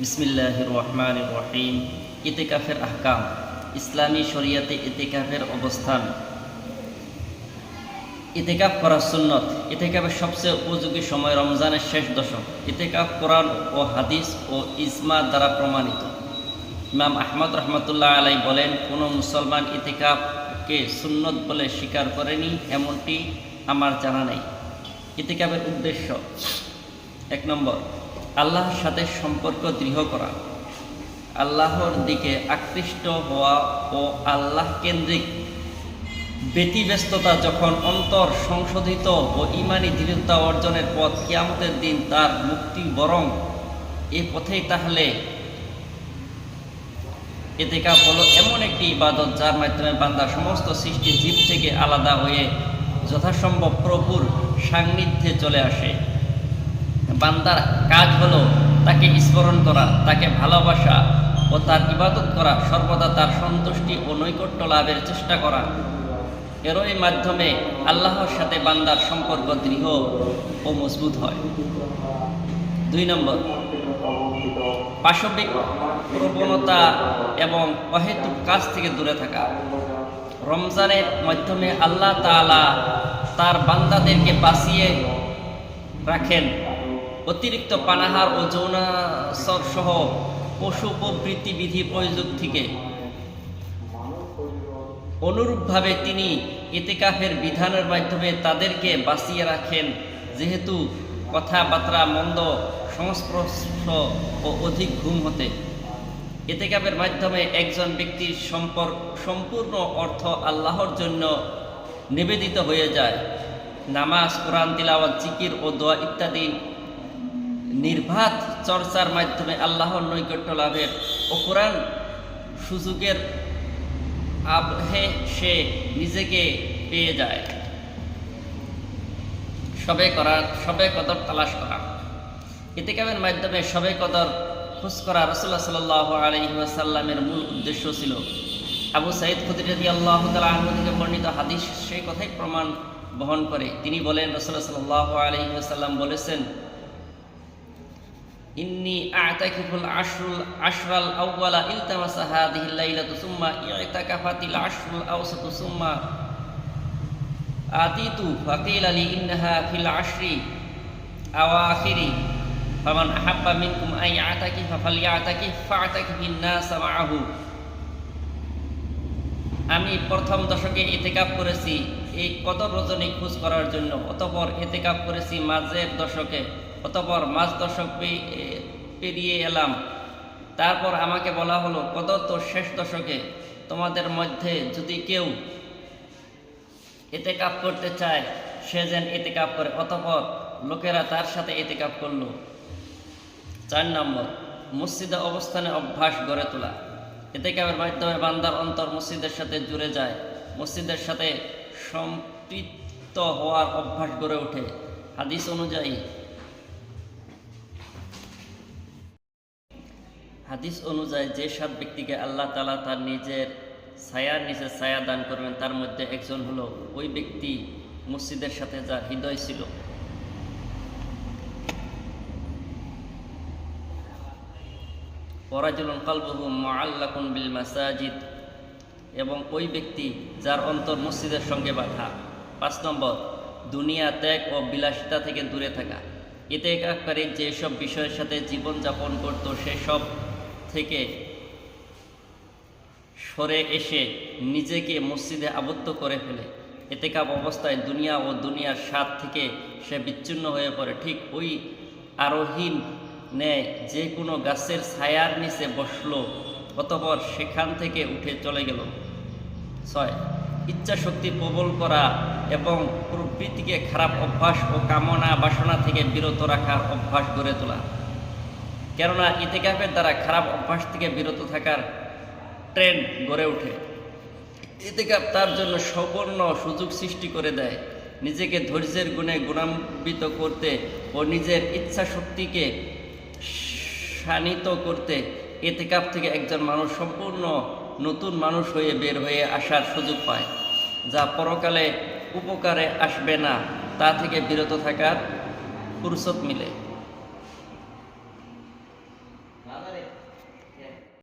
বিসমিল্লাহ রহমান রহিম ইতেকাফের আহকাম। ইসলামী শরিয়াতে ইতেকাফের অবস্থান। ইতেকাফ করা সুন্নত। ইতেকাফের সবচেয়ে উপযোগী সময় রমজানের শেষ দশক। ইতেকাফ কোরআন ও হাদিস ও ইজমা দ্বারা প্রমাণিত। ইমাম আহমদ রহমতুল্লাহ আলাই বলেন, কোনো মুসলমান ইতেকাফকে সুন্নত বলে স্বীকার করেনি, এমনটি আমার জানা নেই। ইতেকাফের উদ্দেশ্য। এক নম্বর আল্লাহর সাথে সম্পর্ক দৃঢ় করা। আল্লাহর দিকে আকৃষ্ট হওয়া ও আল্লাহ কেন্দ্রিক ব্যতিব্যস্ততা যখন অন্তর সংশোধিত ও ইমানি দৃঢ়তা অর্জনের পথ কিয়ামতের দিন তার মুক্তি বরং এ পথেই তাহলে এতেকাপ হলো এমন একটি ইবাদত যার মাধ্যমে বান্দা সমস্ত সৃষ্টি জীব থেকে আলাদা হয়ে যথাসম্ভব প্রভুর সান্নিধ্যে চলে আসে। বান্দার কাজ হলো তাকে স্মরণ করা, তাকে ভালোবাসা ও তার ইবাদত করা, সর্বদা তার সন্তুষ্টি ও নৈকট্য লাভের চেষ্টা করা। এরই মাধ্যমে আল্লাহর সাথে বান্দার সম্পর্ক দৃঢ় ও মজবুত হয়। দুই নম্বর, পাশবিক প্রবণতা এবং অহেতুক কাজ থেকে দূরে থাকা। রমজানের মাধ্যমে আল্লাহ তাআলা তার বান্দাদেরকে বাঁচিয়ে রাখেন। অতিরিক্ত পানাহার ও যৌনাসর সহ পশু প্রবৃত্তি বিধি প্রয়োগ থেকে। অনুরূপভাবে তিনি ইতেকাফের বিধানের মাধ্যমে তাদেরকে বাঁচিয়ে রাখেন, যেহেতু কথাবার্তা, মন্দ, সংস্পর্শ ও অধিক ঘুম হতে। ইতেকাফের মাধ্যমে একজন ব্যক্তির সম্পর্ক সম্পূর্ণ অর্থ আল্লাহর জন্য নিবেদিত হয়ে যায়। নামাজ, কোরআন, তিলাওয়াত, জিকির ও দোয়া ইত্যাদি নির্বাত চর্চার মাধ্যমে আল্লাহর নৈকট্য লাভের কোরআন সুযোগের আবহে সে নিজেকে পেয়ে যায়। সবে করার, সবে কদর তালাশ করা। ইতিকামের মাধ্যমে সবে কদর খোঁজ করা রসুল্লাহ সাল আলহিহাসাল্লামের মূল উদ্দেশ্য ছিল? আবু সাইদ খুদিরদি আল্লাহ তালা থেকে বর্ণিত হাদিস সেই কথাই প্রমাণ বহন করে। তিনি বলেন রসুল্লাহ সাল্লাহ আলহিহাসাল্লাম বলেছেন ইন্নি আতাকিফুল আশরুল, আশরাল আউওয়ালা ইলতামাসা হাদিহি লাইলাতু সুম্মা ইতাকাফাতিল আশরুল আওসাতু সুম্মা আতিতু ফাকিল আলি ইন্নাহা ফিল আশরি আওয়াখিরি ফাআতাকিফিন নাস মাআহু আমি প্রথম দশকে ইতেকাপ করেছি এই কদর রজনী খোঁজ করার জন্য, অতপর এতেকাপ করেছি মাঝের দশকে। অতপর মাঝ দশক পেরিয়ে এলাম। তারপর আমাকে বলা হলো কদর তো শেষ দশকে তোমাদের মধ্যে যদি কেউ এতে কাপ করতে চায়, সে যেন এতে কাপ করে। অতপর লোকেরা তার সাথে এতে কাপ করল। চার নম্বর, মসজিদে অবস্থানে অভ্যাস গড়ে তোলা। এতে কাপের মাধ্যমে বান্দার অন্তর মসজিদের সাথে জুড়ে যায়। মসজিদের সাথে সম্পৃক্ত হওয়ার অভ্যাস গড়ে ওঠে। হাদিস অনুযায়ী হাদিস অনুযায়ী যে সাত ব্যক্তিকে আল্লাহ তালা তার নিজের ছায়ার নিচে ছায়া দান করবেন, তার মধ্যে একজন হলো ওই ব্যক্তি মসজিদের সাথে যার হৃদয় ছিল। পরাজলন কালবহু মাআল্লাকুন বিল মাসাজিদ এবং ওই ব্যক্তি যার অন্তর মসজিদের সঙ্গে বাধা। পাঁচ নম্বর, দুনিয়া ত্যাগ ও বিলাসিতা থেকে দূরে থাকা। এতে একাকারী যেসব বিষয়ের সাথে জীবনযাপন করত সেসব থেকে সরে এসে নিজেকে মসজিদে আবদ্ধ করে ফেলে। এতেকাপ অবস্থায় দুনিয়া ও দুনিয়ার স্বাদ থেকে সে বিচ্ছিন্ন হয়ে পড়ে। ঠিক ওই আরোহীন নেয় যে কোনো গাছের ছায়ার নিচে বসল, অতপর সেখান থেকে উঠে চলে গেল। ছয় ইচ্ছা শক্তি প্রবল করা এবং প্রবৃত্তিকে খারাপ অভ্যাস ও কামনা বাসনা থেকে বিরত রাখার অভ্যাস গড়ে তোলা। কেননা ইতেকাফের দ্বারা খারাপ অভ্যাস থেকে বিরত থাকার ট্রেন্ড গড়ে ওঠে। ইতেকাফ তার জন্য সম্পূর্ণ সুযোগ সৃষ্টি করে দেয়। নিজেকে ধৈর্যের গুণে গুণান্বিত করতে ও নিজের ইচ্ছা শক্তিকে শানিত করতে এতেকাপ থেকে একজন মানুষ সম্পূর্ণ নতুন মানুষ হয়ে বের হয়ে আসার সুযোগ পায়, যা পরকালে উপকারে আসবে না। তা থেকে বিরত থাকার ফুরসত মিলে।